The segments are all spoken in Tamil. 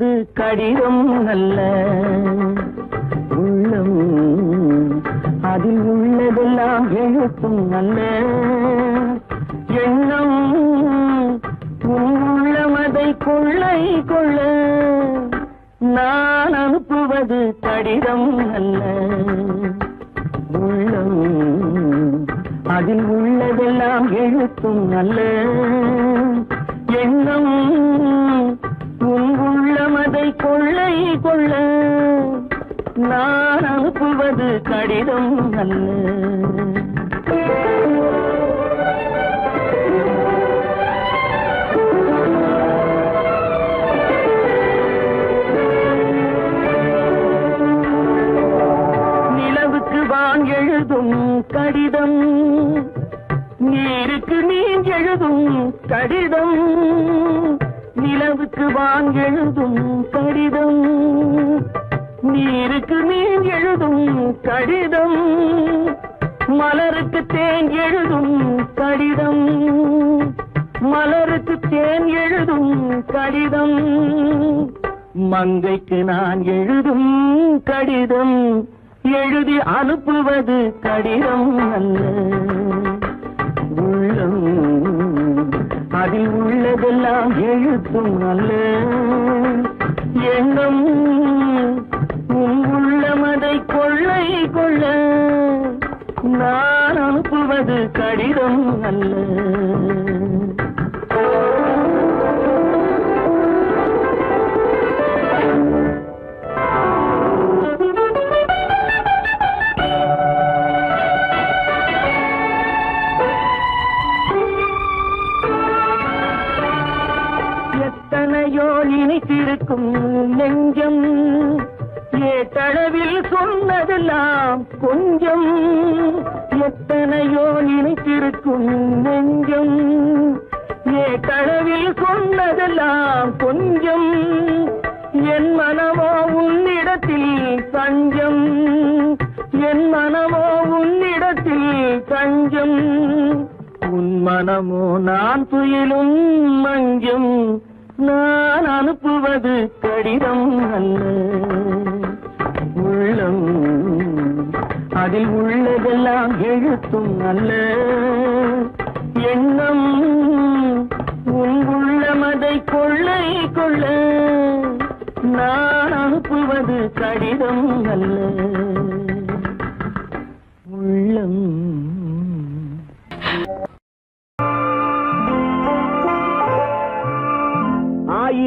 அது கடிதம் அல்ல. உள்ளம் அதில் உள்ளதெல்லாம் எழுத்தும் அல்ல. எண்ணம் உள்ளம் அதை கொள்ளை கொள்ள. நான் அனுப்புவது கடிதம் அல்ல. உள்ளம் அதில் உள்ளதெல்லாம் எழுத்தும் அல்ல. எண்ணம் கை கொள்ள. நான் அனுப்புவது கடிதம் அல்ல. நிலவுக்கு வான் எழுதும் கடிதம். நீருக்கு நீ எழுதும் கடிதம். நிலவுக்கு வான் எழுதும் கடிதம். நீருக்கு மீன் எழுதும் கடிதம். மலருக்கு தேன் எழுதும் கடிதம். மலருக்கு தேன் எழுதும் கடிதம். மங்கைக்கு நான் எழுதும் கடிதம். எழுதி அனுப்புவது கடிதம் அல்ல. உள்ளம் அதில் உள்ளதெல்லாம் எழுத்தும் அல்ல. எண்ணம் உள்ளமதை கொள்ளை கொள்ள நான் அனுப்புவது கடிதம் அல்ல. நினைத்திருக்கும் நெஞ்சம். ஏட்டளவில் சொன்னதெல்லாம் கொஞ்சம். எத்தனையோ நினைத்திருக்கும் நெஞ்சம். ஏட்டளவில் சொன்னதெல்லாம் கொஞ்சம். என் மனமோ உன்னிடத்தில் தஞ்சம். என் மனமோ உன்னிடத்தில் தஞ்சம். உன் மனமோ நான் துயிலும் மஞ்சம். நான் அனுப்புவது கடிதம் அல்ல. உள்ளம் அதில் உள்ளதெல்லாம் எழுத்தும் அல்ல. எண்ணம் உன் உள்ளமதை கொள்ளை கொள்ள. நான் அனுப்புவது கடிதம் அல்ல. உள்ளம்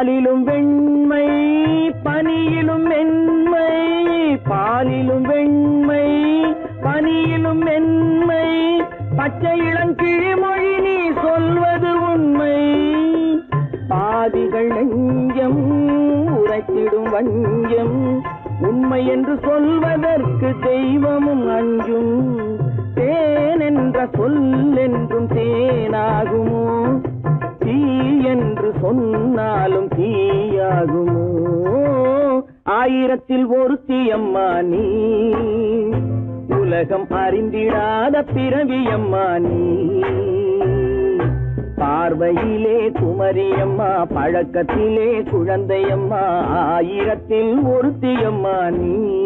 பாலிலும் வெண்மை பனியிலும் மென்மை பாலிலும் வெண்மை பனியிலும் மென்மை பச்சை இளங்கிழிமொழி நீ சொல்வது உண்மை. பாதிகள் நெஞ்சம் உரைத்திடும் வஞ்சம் உண்மை என்று சொல்வதற்கு தெய்வமும் அஞ்சும். தேன் என்ற சொல் என்றும் தேனாகுமோ? என்று சொன்னாலும் தீயாகுமோ? ஆயிரத்தில் ஒரு தீயம்மா நீ. உலகம் அறிந்திடாத பிறவியம்மா நீ. பார்வையிலே குமரியம்மா பழக்கத்திலே குழந்தையம்மா ஆயிரத்தில் ஒருத்தியம்மா நீ.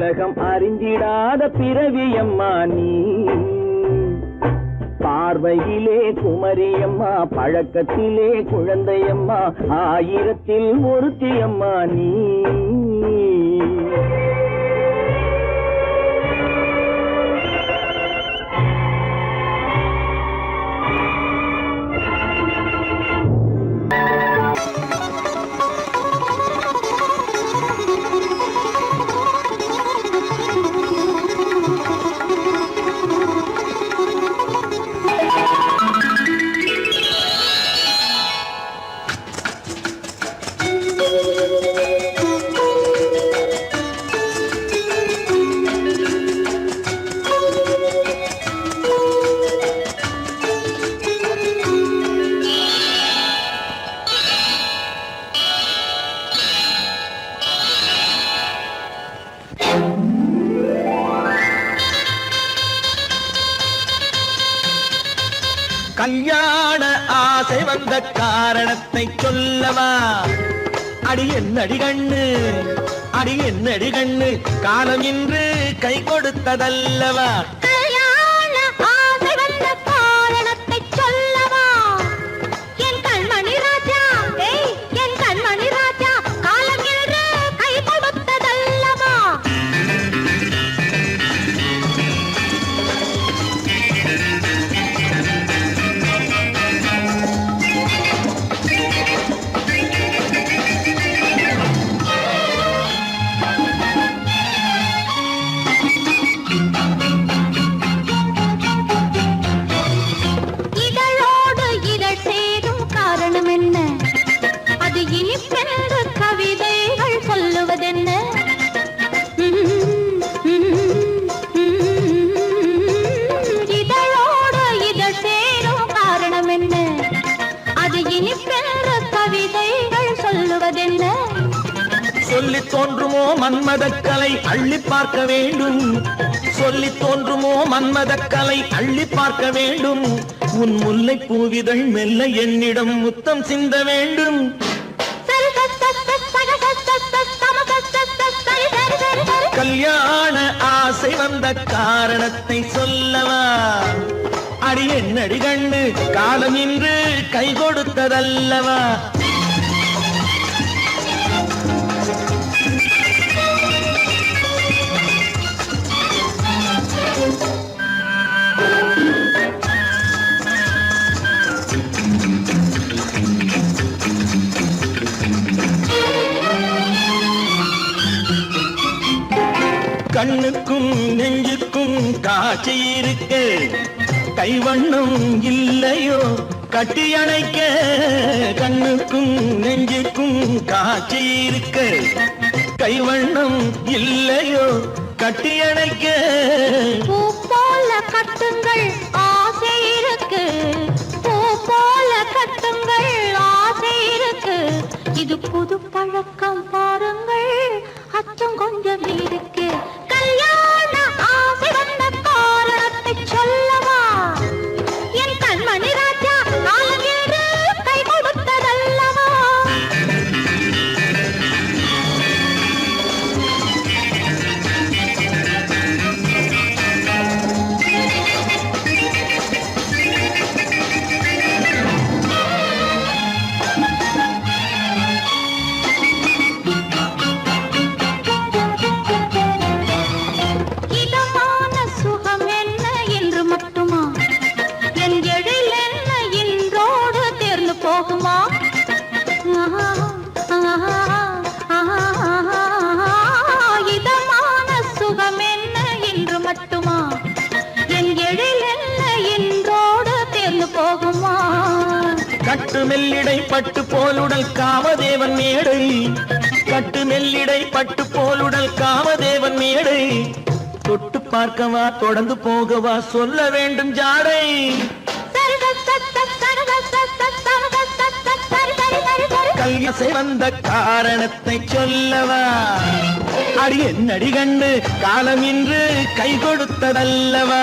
உலகம் அறிஞ்சிடாத பிறவியம்மா நீ. பார்வையிலே குமரியம்மா பழக்கத்திலே குழந்தையம்மா ஆயிரத்தில் ஒருத்தி அம்மா நீ. கல்யாண ஆசை வந்த காரணத்தை சொல்லவா? அடி என்னடி கண்ணு? அடி என்னடி கண்ணு? காலம் இன்று கை கொடுத்ததல்லவா? மன்மதக்கலை அள்ளி பார்க்க வேண்டும். சொல்லி தோன்றுமோ மன்மதக்கலை அள்ளி பார்க்க வேண்டும். உன் முல்லை பூவிதழ் மெல்ல என்னிடம் முத்தம் சிந்த வேண்டும். கல்யாண ஆசை வந்த காரணத்தை சொல்லவா? அடி என்னடி கண்ணு காலம் இன்று கை கொடுத்ததல்லவா? கைவண்ணம் இல்லையோ? கட்டி அணைக்க கண்ணுக்கும் நெஞ்சுக்கும் காட்சி இருக்க. கைவண்ணம் இல்லையோ? கட்டி அணைக்க. பூ போல கட்டுங்கள் ஆசை இருக்கு. பூ போல கட்டுங்கள் ஆசை இருக்கு. இது புது பழக்கம் பாருங்க. தொட்டு பார்க்கவா தொடர்ந்து போகவா சொல்ல வேண்டும் ஜாடை. கல்யாசை வந்த காரணத்தை சொல்லவா? அடி என்னடி கண்டு காலம் இன்று கை கொடுத்ததல்லவா?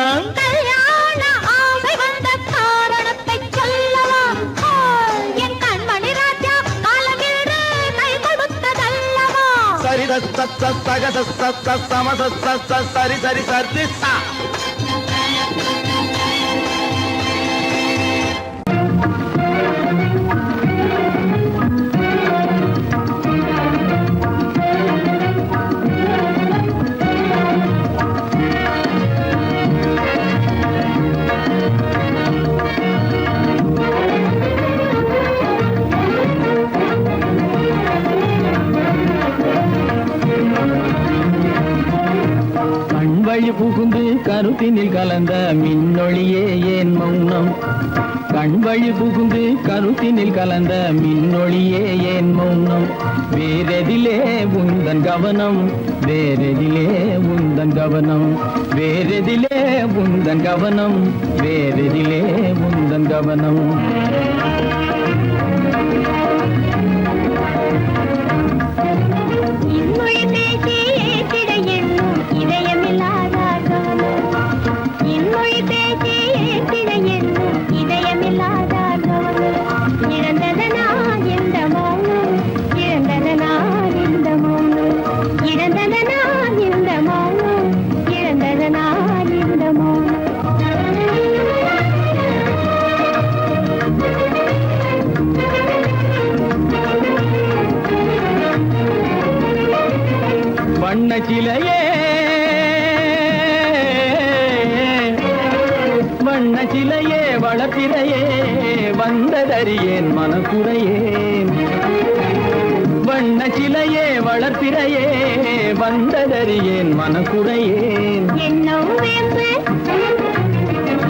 సరి సరి సరి సరి புகுந்து கருத்தினில் கலந்த மின்னொழியே ஏன் மௌனம்? கண்வழி புகுந்து கருத்தினில் கலந்த மின்னொழியே ஏன் மௌனம்? வேறெதிலே உந்தன் கவனம் வேறெதிலே உந்தன் கவனம். வேறெதிலே உந்தன் கவனம் வேறெதிலே உந்தன் கவனம். வளர்ப்பிறையே வந்ததறியேன் மனக்குறையேன் வண்ண சிலையே வளர்த்திரையே வந்ததறியேன் மனக்குறையேன் என்னும் வேம்பு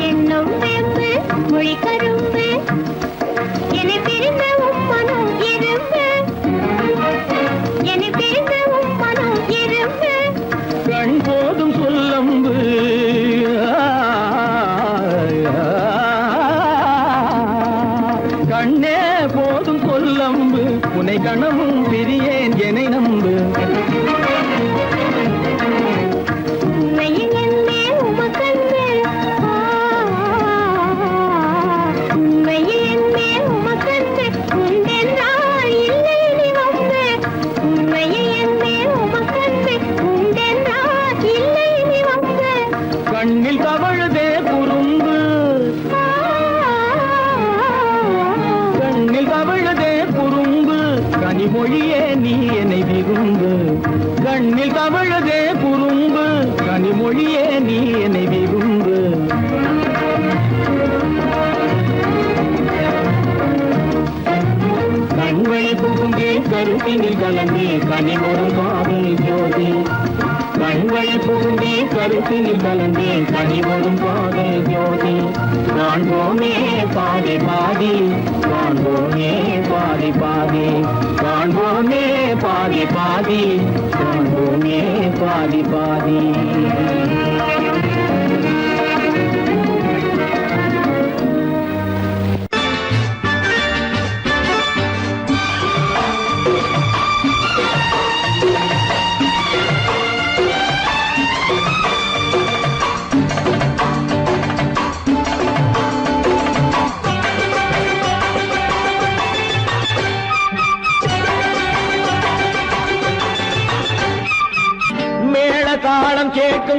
என்னும் வேம்பு மொழிக்கரு பாதி பாதி காண்போமே பாதி பாதி காண்போமே பாதி பாதி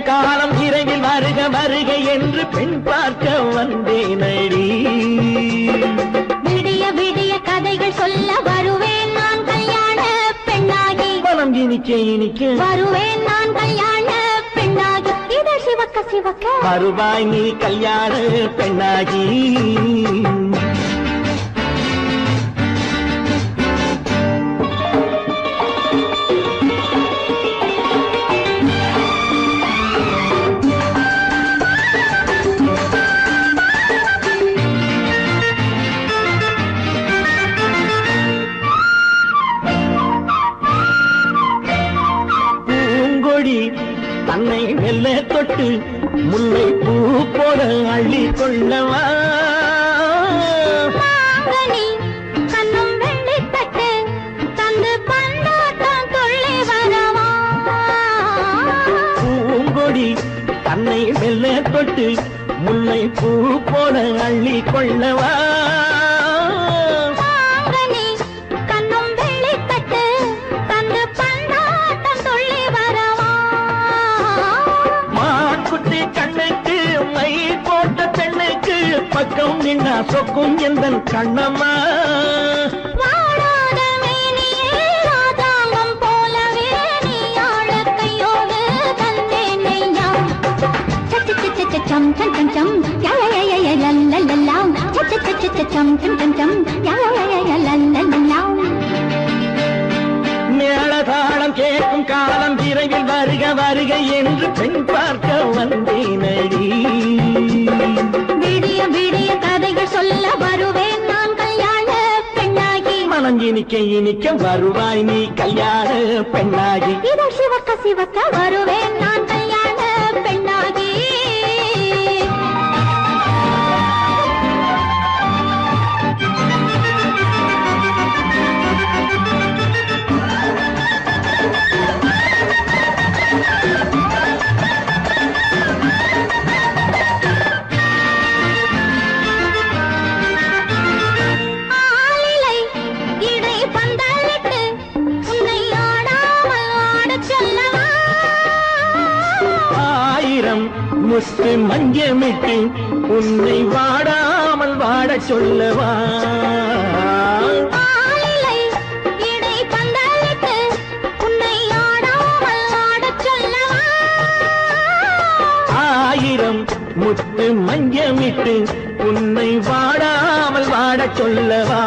காலம் இறையில் வருக வருக என்று பெண் பார்க்க வந்தேன் அடி விடிய விடிய கதைகள் சொல்ல வருவேன் நான் கல்யாண பெண்ணாகி. மனம் இனிக்க இனிக்க வருவேன் நான் கல்யாண பெண்ணாகி. இத சிவக்க சிவக்க. வருவாய் நீ கல்யாண பெண்ணாகி. தொட்டு முல்லை பூ போல அள்ளி கொள்ளவா. தன்னை மெல்ல தொட்டு முல்லை பூ போல அள்ளி கொள்ளவா. பக்கம் நின்னா சொக்கும் எந்த கண்ணம்மா. மேளதாளம் கேட்கும் காலம் விரைவில் வருக வருக என்று பெண் பார்க்க வந்தேனடி. விடிய விடிய கதைகள் சொல்ல வருவேன் நான் கல்யாண பெண்ணாகி. மனம் இனிக்க இனிக்க வருவாய் நீ கல்யாண பெண்ணாகி. இதழ் சிவக்க சிவக்க வருவேன் சொல்லவா? ஆயிரம் முத்து மஞ்சமிட்டு உன்னை வாடாமல் வாடச் சொல்லவா?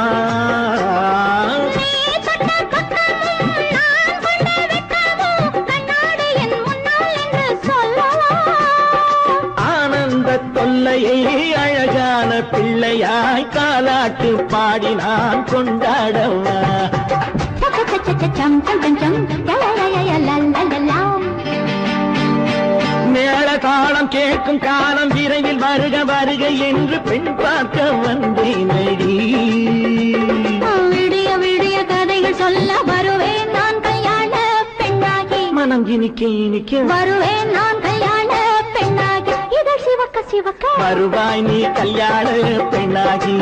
தொல்லையை அழகான பிள்ளையாய் காலாட்டு பாடி நான் கொண்டாடவா. மேள தாளம் கேட்கும் காலம் விரைவில் வருக வருக என்று பெண் பார்க்க வந்தேனடி. விடிய விடிய கதைகள் சொல்ல வருவேன் நான் கல்யாண பெண்ணாகி. மனம் இனிக்க இனிக்க வருவேன் நான் சிவக்க. வருவாய் நீ கல்யாண பெண்ணாகி.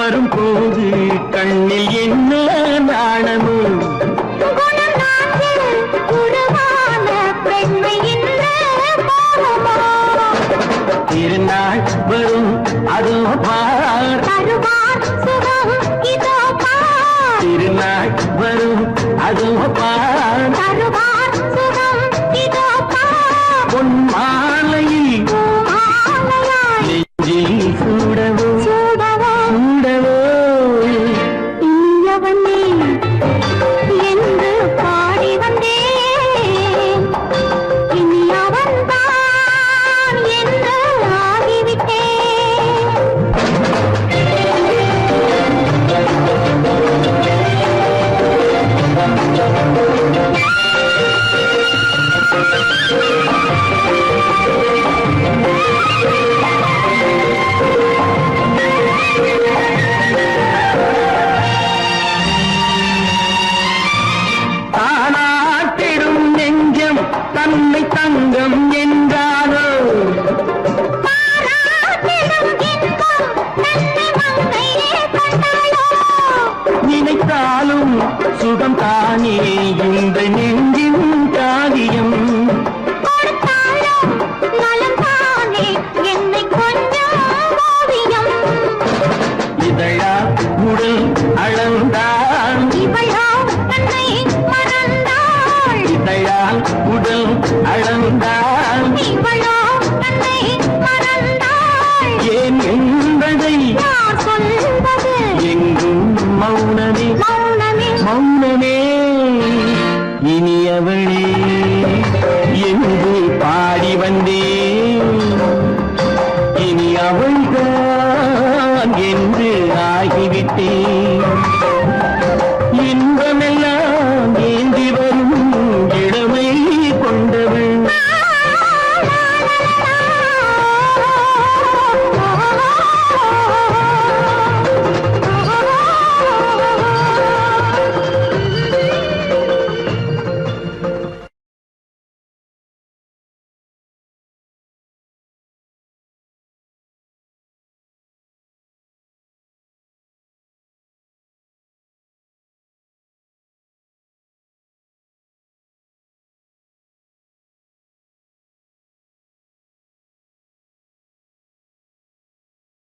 வரும் போது கண் 你眉眼温柔。